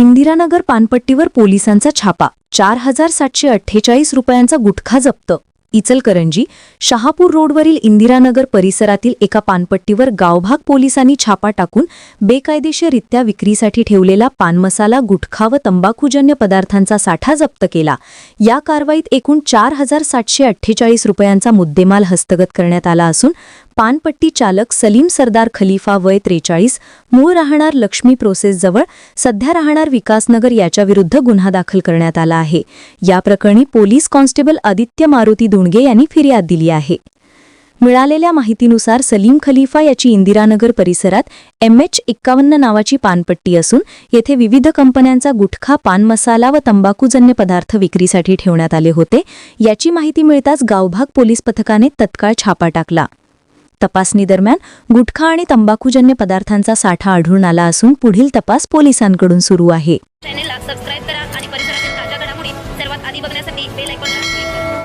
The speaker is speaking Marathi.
इंदिरानगर पानपट्टीवर पोलिसांचा छापा चार हजार सातशे अठ्ठेचाळीस रुपयांचा गुटखा जप्त. इचलकरंजी शहापूर रोडवरील इंदिरानगर परिसरातील एका पानपट्टीवर गावभाग पोलिसांनी छापा टाकून बेकायदेशीररित्या विक्रीसाठी ठेवलेला पानमसाला गुटखा व तंबाखूजन्य पदार्थांचा साठा जप्त केला. या कारवाईत एकूण चार हजार सातशे अठ्ठेचाळीस रुपयांचा मुद्देमाल हस्तगत करण्यात आला असून पानपट्टी चालक सलीम सरदार खलिफा वय त्रेचाळीस मूळ राहणार लक्ष्मी प्रोसेसजवळ सध्या राहणार विकासनगर याच्याविरुद्ध गुन्हा दाखल करण्यात आला आहे. या प्रकरणी पोलीस कॉन्स्टेबल आदित्य मारुती धुणगे यांनी फिर्याद दिली आहे. मिळालेल्या माहितीनुसार सलीम खलिफा याची इंदिरानगर परिसरात एम एच एक्कावन्न नावाची पानपट्टी असून येथे विविध कंपन्यांचा गुटखा पान मसाला व तंबाखूजन्य पदार्थ विक्रीसाठी ठेवण्यात आले होते. याची माहिती मिळताच गावभाग पोलीस पथकाने तत्काळ छापा टाकला. तपासणीदरम्यान गुटखा आणि तंबाखूजन्य पदार्थांचा साठा आढळून आला असून पुढील तपास पोलिसांकडून सुरू आहे.